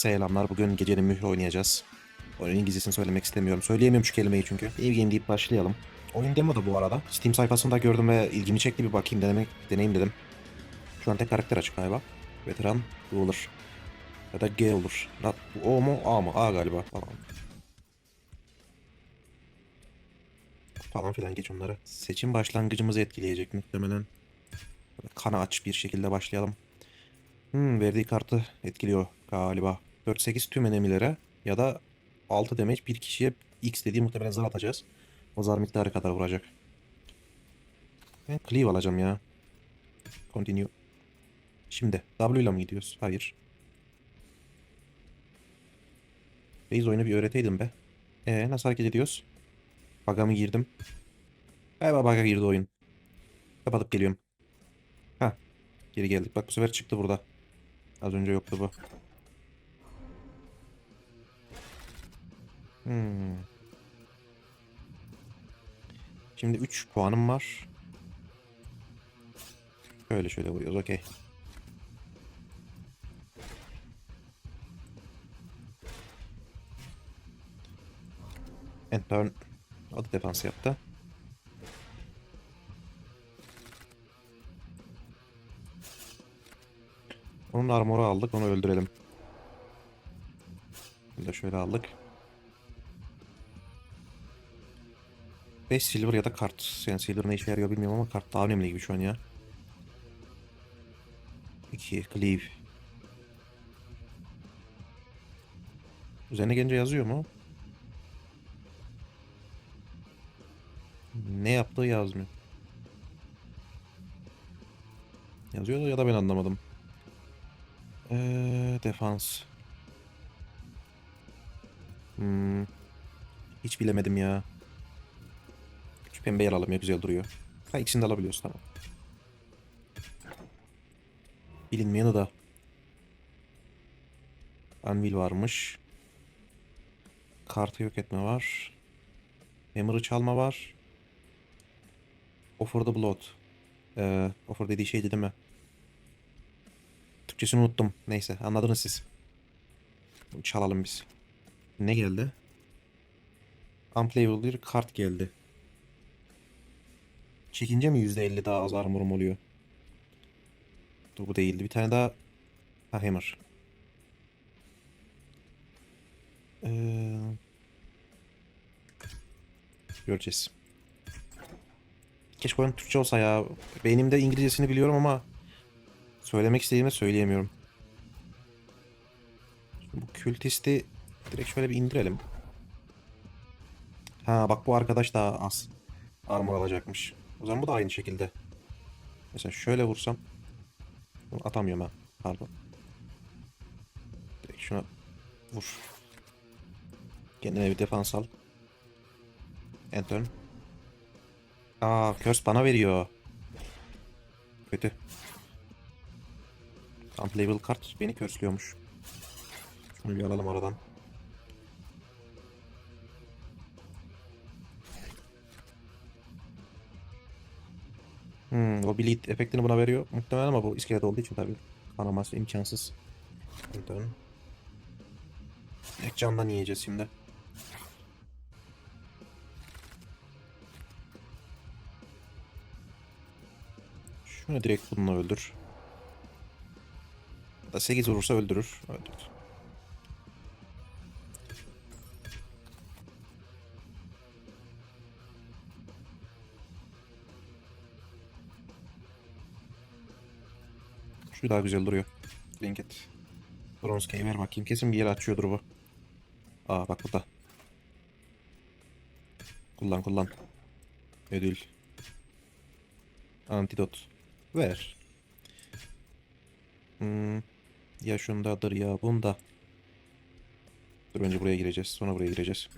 Selamlar. Bugün gecenin mührü oynayacağız. Oyunun İngilizcesini söylemek istemiyorum. Söyleyemiyorum şu kelimeyi çünkü. New game deyip başlayalım. Oyun demoda bu arada. Steam sayfasında gördüm ve ilgimi çekti bir bakayım denemek, deneyim dedim. Şu an tek karakter açık galiba. Veteran Ruler. Ya da G olur. Not, O mu A mı? A galiba falan. Falan filan geç onları. Seçim başlangıcımızı etkileyecek muhtemelen. Böyle kana aç bir şekilde başlayalım. Hmm, verdiği kartı etkiliyor galiba. 4-8 tüm enemilere ya da 6 damage bir kişiye X dediği muhtemelen zar atacağız. O zar miktarı kadar vuracak. Ben cleave alacağım ya. Continue. Şimdi W ile mi gidiyoruz? Hayır. Base oyunu bir öğreteydim be. Ee nasıl hareket ediyoruz? Bug'a mı girdim? Galiba bug'a girdi oyun. Kapatıp geliyorum. Ha. Geri geldik. Bak bu sefer çıktı burada. Az önce yoktu bu. Hmm. Şimdi 3 puanım var. Şöyle şöyle vuruyoruz. Okey. And turn. O da defans yaptı. Onun armoru aldık. Onu öldürelim. Bunu da şöyle aldık. 5 silver ya da kart. Yani silver ne işe yarıyor bilmiyorum ama kart daha önemli gibi şu an ya. 2 cleave. Üzerine gelince yazıyor mu? Ne yaptığı yazmıyor. Yazıyor ya da ben anlamadım. Ee, defans. Hmm. Hiç bilemedim ya. Şu pembeyi alalım ya güzel duruyor. Ha ikisini de alabiliyoruz tamam. Bilinmeyeni da. Anvil varmış. Kartı yok etme var. Hammer'ı çalma var. Offer the blood. Ee, offer dediği şeydi değil mi? Türkçesini unuttum. Neyse anladınız siz. Bunu Çalalım biz. Ne geldi? Unplayable bir kart geldi. Çekince mi %50 daha az armorum oluyor? Dur bu değildi. Bir tane daha ha, Hammer. Ee... Göreceğiz. Keşke oyun Türkçe olsa ya. Beynimde İngilizcesini biliyorum ama söylemek istediğimi söyleyemiyorum. Bu kültisti direkt şöyle bir indirelim. Ha bak bu arkadaş daha az armor alacakmış. O zaman bu da aynı şekilde. Mesela şöyle vursam Bunu atamıyorum ha. Pardon. Direkt şuna vur. Kendine bir defans al. Enter. Aa, curse bana veriyor. Kötü. Unplayable kart beni curse'lüyormuş. Şunu bir alalım aradan. Hmm, o bleed efektini buna veriyor. Muhtemelen ama bu iskelet olduğu için tabii. Kanaması imkansız. Enter. Direkt candan yiyeceğiz şimdi. Şunu direkt bununla öldür. Da 8 vurursa öldürür. Öldür. Şu daha güzel duruyor. Blanket. Bronze ver bakayım. Kesin bir yere açıyordur bu. Aa bak burada. Kullan kullan. Ödül. Antidot. Ver. Hmm. Ya şundadır ya bunda. Dur önce buraya gireceğiz. Sonra buraya gireceğiz.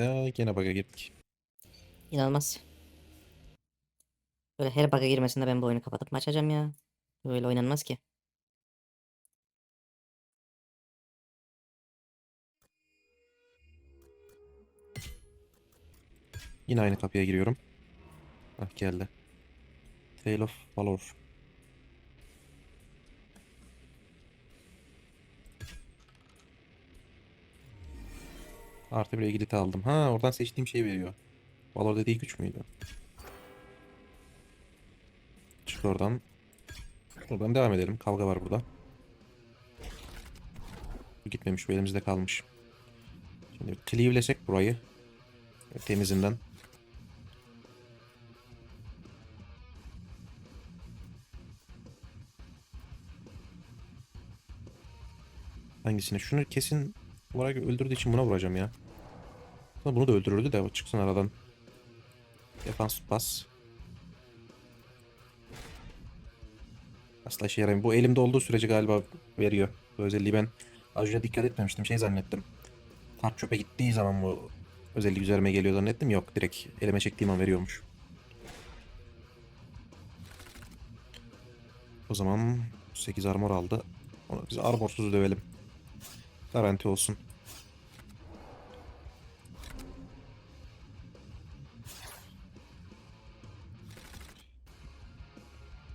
Ee, gene bug'a girdik. İnanılmaz. Böyle her bug'a girmesinde ben bu oyunu kapatıp mı açacağım ya? Böyle oynanmaz ki. Yine aynı kapıya giriyorum. Hah geldi. Tale of Valor. Artı bir ilgili aldım. Ha oradan seçtiğim şey veriyor. Valor dediği güç müydü? Çık oradan. Buradan devam edelim. Kavga var burada. Bu gitmemiş. Bu elimizde kalmış. Şimdi cleave'lesek burayı. Temizinden. Hangisine? Şunu kesin olarak öldürdüğü için buna vuracağım ya. Ama Bunu da öldürürdü de çıksın aradan. Defans pas. Asla işe yaramıyor. Bu elimde olduğu sürece galiba veriyor. Bu özelliği ben az dikkat etmemiştim. Şey zannettim. Kart çöpe gittiği zaman bu özellik üzerime geliyor zannettim. Yok direkt elime çektiğim an veriyormuş. O zaman 8 armor aldı. Onu biz armorsuz dövelim. Garanti olsun.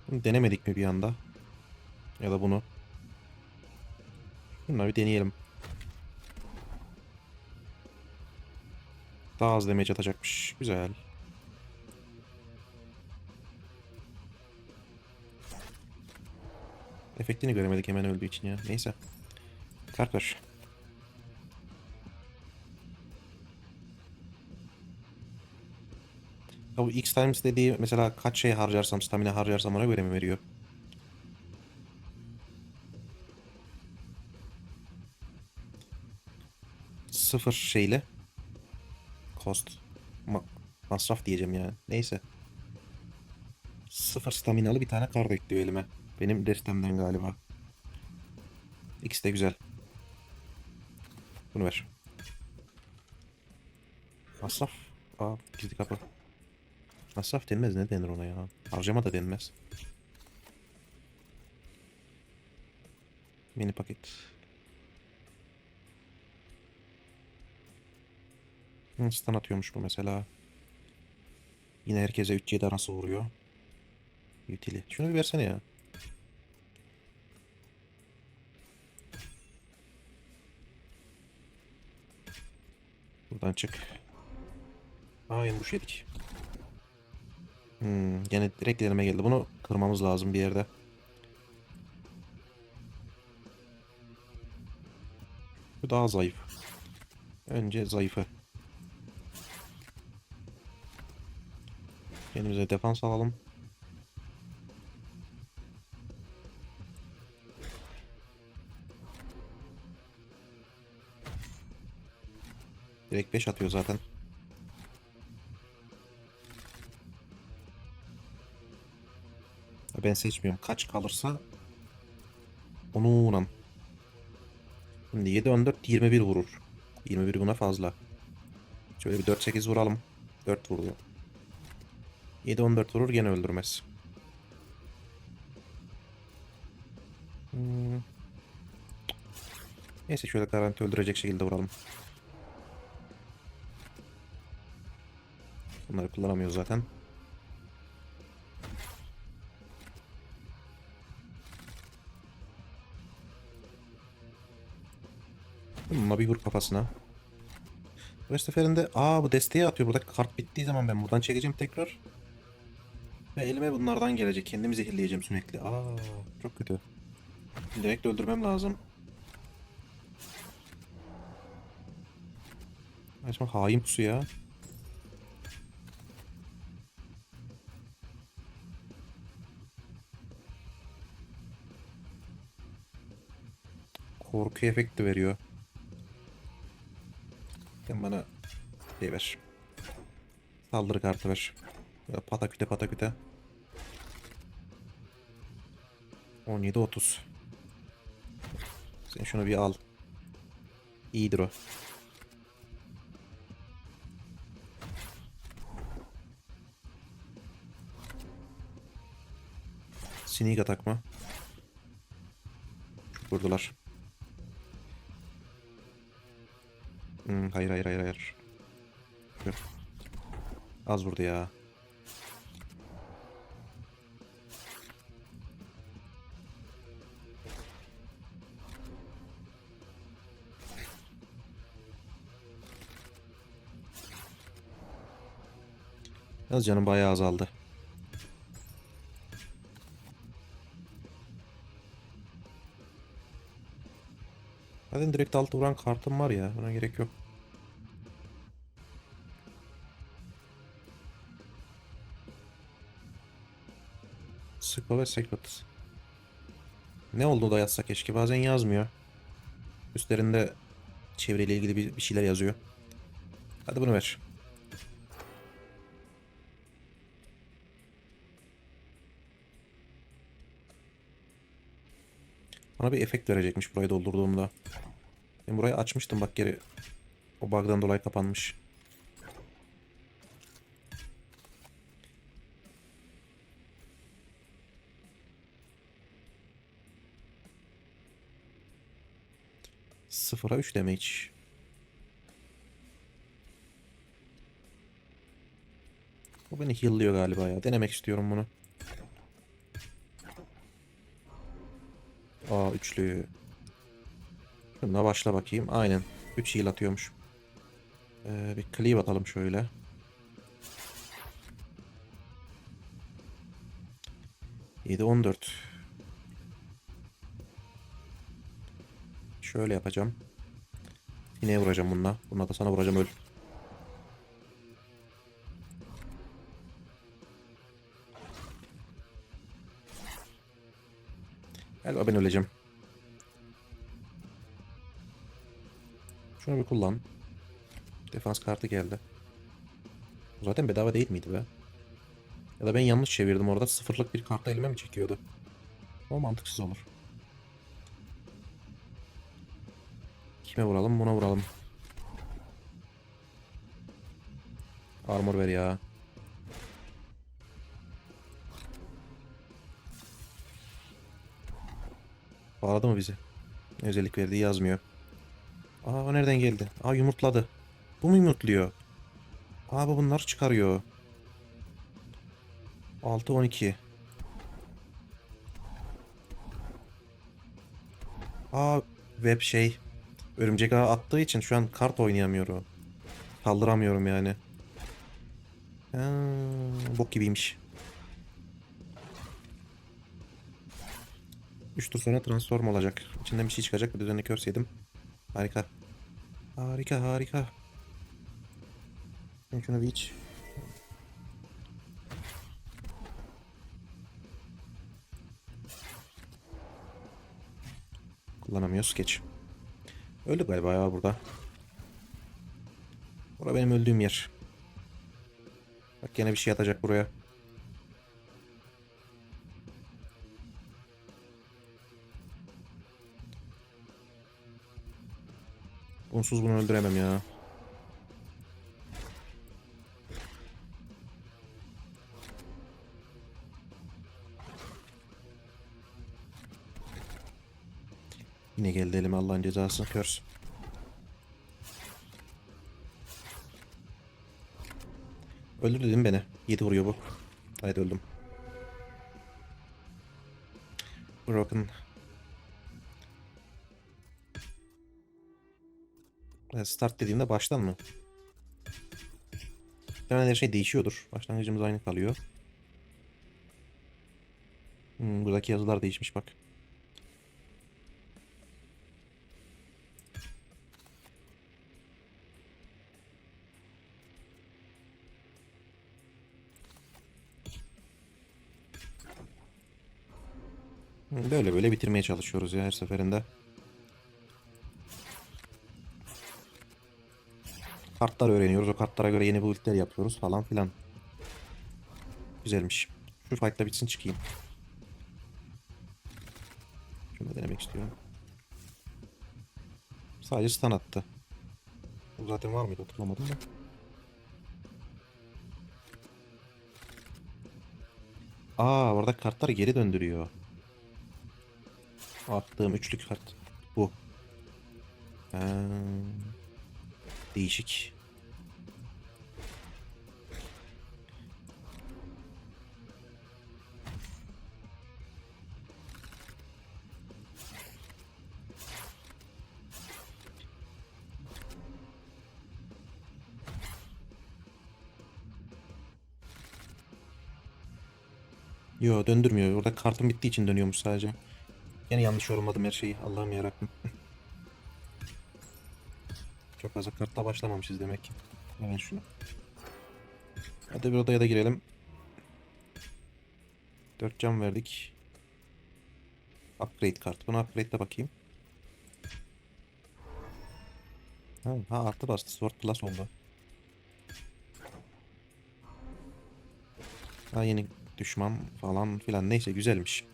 Bunu denemedik mi bir anda? Ya da bunu. Bunları bir deneyelim. Daha az damage atacakmış. Güzel. Efektini göremedik hemen öldüğü için ya. Neyse. Ver. Ya bu X times dediği mesela kaç şey harcarsam, stamina harcarsam ona göre mi veriyor? Sıfır şeyle. Cost. Ma- masraf diyeceğim yani. Neyse. Sıfır staminalı bir tane kart ekliyor elime. Benim destemden galiba. İkisi de güzel. Bunu ver. Masraf. Aa gizli kapı. Masraf denmez ne denir ona ya? Harcama da denmez. Mini paket. Hı, stun atıyormuş bu mesela. Yine herkese 3-7 arası vuruyor. Utili. Şunu bir versene ya. Buradan çık. Aa yumruş yedik. Hmm, gene direkt elime geldi. Bunu kırmamız lazım bir yerde. Bu daha zayıf. Önce zayıfı. Kendimize defans alalım. Direkt 5 atıyor zaten. Ben seçmiyorum. Kaç kalırsa onunla. Şimdi 7 14 21 vurur. 21 buna fazla. Şöyle bir 4 8 vuralım. 4 vuruyor. 7 14 vurur gene öldürmez. Hmm. Neyse şöyle garanti öldürecek şekilde vuralım. Bunları kullanamıyor zaten. Bununla bir vur kafasına. Bu seferinde aa bu desteği atıyor. Burada kart bittiği zaman ben buradan çekeceğim tekrar. Ve elime bunlardan gelecek. Kendimi zehirleyeceğim sürekli. Aa çok kötü. Direkt öldürmem lazım. Acaba hain pusu ya. Korku efekti veriyor. Sen bana şey ver. Saldırı kartı ver. Pataküte pataküte. 17 30. Sen şunu bir al. İyidir o. Sneak atak mı? Vurdular. Hmm, hayır hayır hayır hayır. Dur. Az vurdu ya. Yalnız canım bayağı azaldı. Zaten direkt altı vuran kartım var ya. Buna gerek yok. Sıkma ve Secret. Ne olduğunu da yazsa keşke. Bazen yazmıyor. Üstlerinde çevreyle ilgili bir şeyler yazıyor. Hadi bunu ver. Bana bir efekt verecekmiş burayı doldurduğumda. Ben burayı açmıştım bak geri. O bug'dan dolayı kapanmış. Sıfıra 3 damage. Bu beni heal'lıyor galiba ya. Denemek istiyorum bunu. Aa üçlü. Şununla başla bakayım. Aynen. 3 heal atıyormuş. Ee, bir cleave atalım şöyle. Yedi on dört. Şöyle yapacağım. Yine vuracağım bununla. Bununla da sana vuracağım öl. Galiba ben öleceğim. Şunu bir kullan. Defans kartı geldi. Zaten bedava değil miydi be? Ya da ben yanlış çevirdim orada. Sıfırlık bir kartı elime mi çekiyordu? O mantıksız olur. Kime vuralım? Buna vuralım. Armor ver ya. Bağladı mı bizi? Özellik verdiği yazmıyor. Aa o nereden geldi? Aa yumurtladı. Bu mu yumurtluyor? Aa bu bunlar çıkarıyor. 6 12. Aa web şey örümcek ağı attığı için şu an kart oynayamıyorum. Kaldıramıyorum yani. Ha, bok gibiymiş. 3 tur sonra transform olacak. İçinden bir şey çıkacak. Bir curse yedim. Harika. Harika harika. Ben şunu bir iç. Kullanamıyoruz. Geç. Öldü galiba ya burada. Bura benim öldüğüm yer. Bak gene bir şey atacak buraya. Bunsuz bunu öldüremem ya. Yine geldi elime Allah'ın cezası. Körs. Öldür dedim beni. 7 vuruyor bu. Haydi öldüm. Broken. Start dediğimde baştan mı? Hemen her şey değişiyordur. Başlangıcımız aynı kalıyor. Hmm, buradaki yazılar değişmiş bak. Hmm, Böyle böyle bitirmeye çalışıyoruz ya her seferinde. Kartlar öğreniyoruz. O kartlara göre yeni build'ler yapıyoruz falan filan. Güzelmiş. Şu fight'la bitsin çıkayım. Şunu denemek istiyorum. Sadece stun attı. Bu zaten var mıydı hatırlamadım da. Aa orada kartlar geri döndürüyor. Attığım üçlük kart. Bu. Ha. Değişik. Yo döndürmüyor. Orada kartım bittiği için dönüyormuş sadece. Yine yanlış yorumladım her şeyi. Allah'ım yarabbim. Çok fazla kartla başlamamışız demek ki. Hemen şunu. Hadi bir odaya da girelim. 4 cam verdik. Upgrade kart. Buna upgrade'de bakayım. Ha, ha artı bastı. Sword Plus oldu. Ha yeni düşman falan filan. Neyse güzelmiş.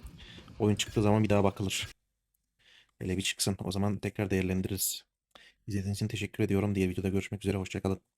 Oyun çıktığı zaman bir daha bakılır. Hele bir çıksın. O zaman tekrar değerlendiririz. İzlediğiniz için teşekkür ediyorum. Diğer videoda görüşmek üzere. Hoşçakalın.